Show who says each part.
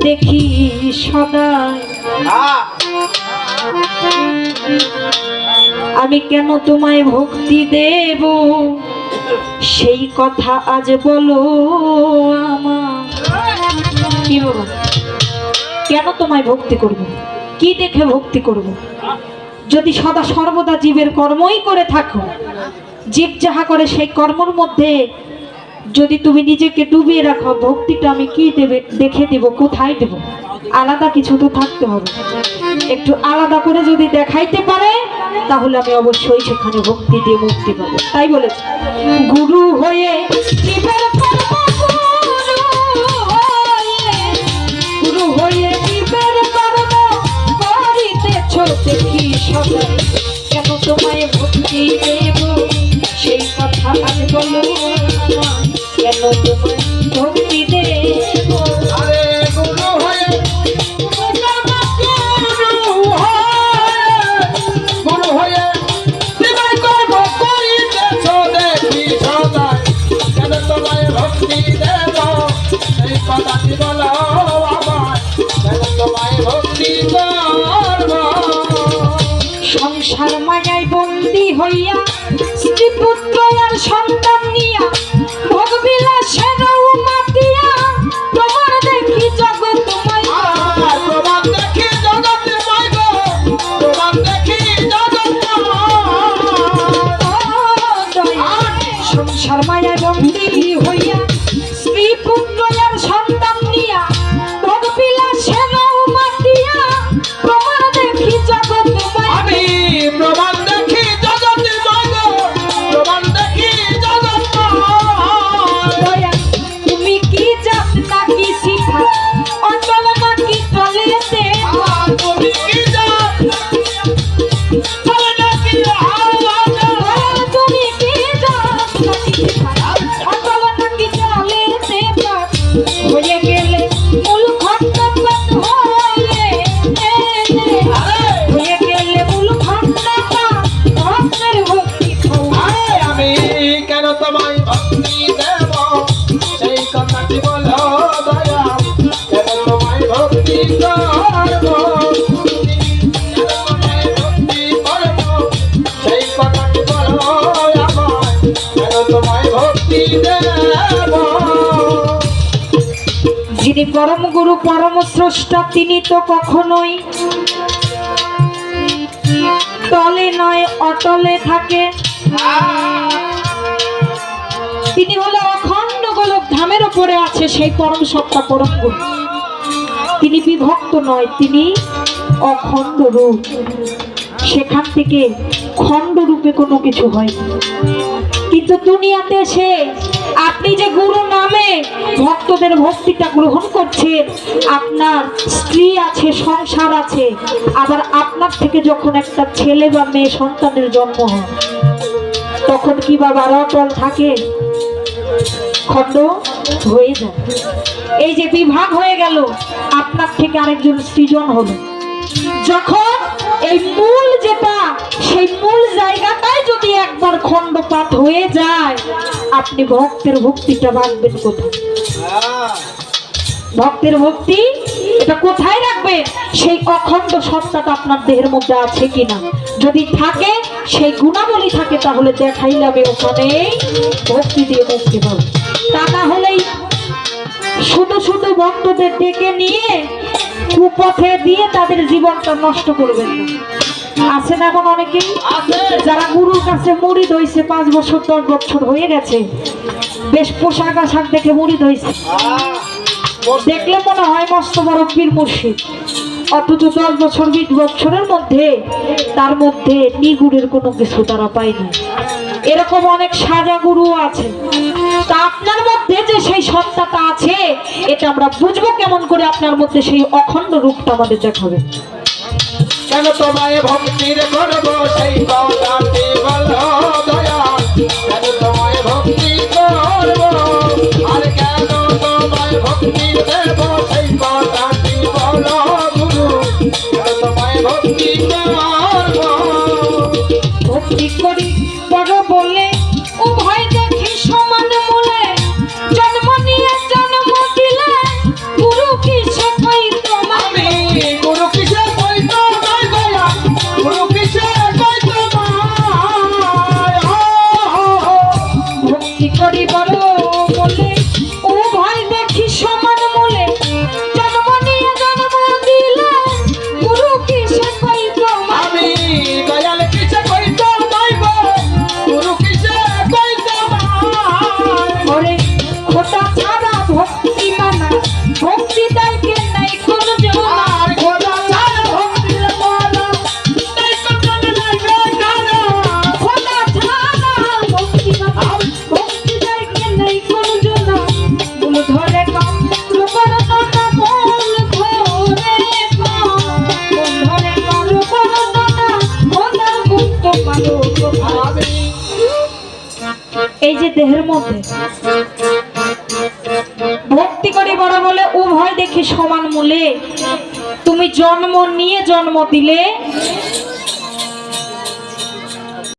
Speaker 1: দেখি সদায় আমি কেন তোমায় ভক্তি দেব? সেই কথা আজ বলো আমার কি কেন তোমায় ভক্তি করব? কি দেখে ভক্তি করব? যদি সদা সর্বদা জীবের কর্মই করে থাকো, জীব যাহা করে সেই কর্মর মধ্যে যদি তুমি নিজেকে ডুবিয়ে রাখো ভক্তিটা আমি কি দেবে দেখে দেব কোথায় দেব? আলাদা কিছু তো থাকতে হবে। একটু আলাদা করে যদি দেখাইতে পারে তাহলে আমি অবশ্যই সেখানে ভক্তি দিয়ে মুক্তি পাবো। তাই বলেছে। গুরু হয়ে গুরু হয়ে, কেন তোমায় ভক্তি দেব? সেই কথা আজ বলো
Speaker 2: আরে গুরু হয়ে গুরু তোমায় দেখি সদাই কেন তোমায় ভক্তি দেব? সেই কথাটি বলো আমায়। কেন তোমায় ভক্তি করব?
Speaker 1: সংসার মায়ায় বন্দি হইয়া স্ত্রী পুত্র আর সন্তান যিনি পরম গুরু পরম স্রষ্টা তিনি তো কখনোই তলে নয় অটলে থাকে। আছে সেই পরম সত্তা পরম গুরু তিনি বিভক্ত নয়, তিনি অখণ্ড রূপ। সেখান থেকে খণ্ড রূপে কোনো কিছু হয় কিন্তু দুনিয়াতে এসে আপনি যে গুরু নামে ভক্তদের ভক্তিটা গ্রহণ করছেন, আপনার স্ত্রী আছে, সংসার আছে, আবার আপনার থেকে যখন একটা ছেলে বা মেয়ে সন্তানের জন্ম হয়, তখন কি বাবা অটল থাকে? খণ্ড? হয়ে যায়। এই যে বিভাগ হয়ে গেল, আপনার থেকে আরেকজন সৃজন হলো যখন এই মূল যেটা, সেই মূল জায়গাটায় যদি একবার খণ্ডপাত হয়ে যায়, আপনি ভক্তের ভক্তিটা রাখবেন কোথায়? ভক্তের ভক্তি এটা কোথায় রাখবেন? সেই অখণ্ড সত্তাটা আপনার দেহের মধ্যে আছে কিনা? যদি থাকে, সেই গুণাবলী থাকে, তাহলে দেখাইলে আমি ওখানেই ভক্তি দিয়ে মুক্তি পাবো না হলেই শুধু শুধু ভক্তদের ডেকে নিয়ে কুপথে দিয়ে তাদের জীবনটা নষ্ট করবেন না। আছে না অনেকেই যারা গুরুর কাছে মুড়ি হয়েছে পাঁচ বছর দশ বছর হয়ে গেছে। বেশ পোশাক আশাক দেখে মুড়ি হয়েছে দেখলে মনে হয় মস্ত বড় পীর মুর্শিদ। অথচ দশ বছর বিশ বছরের মধ্যে তার মধ্যে নিগুড়ের কোনো কিছু তারা পায়নি। এরকম অনেক সাজা গুরু আছে। তা আপনার মধ্যে যে সেই সত্তাটা আছে, এটা আমরা বুঝব কেমন করে আপনার মধ্যে সেই অখণ্ড রূপটা আমাদের দেখাবে।
Speaker 2: কেন তোমায় ভক্তির করব সেই
Speaker 1: কি করি বল দেহের মধ্যে। ভক্তি করি বড় বলে উভয় দেখি সমান মূলে। তুমি জন্ম নিয়ে জন্ম দিলে।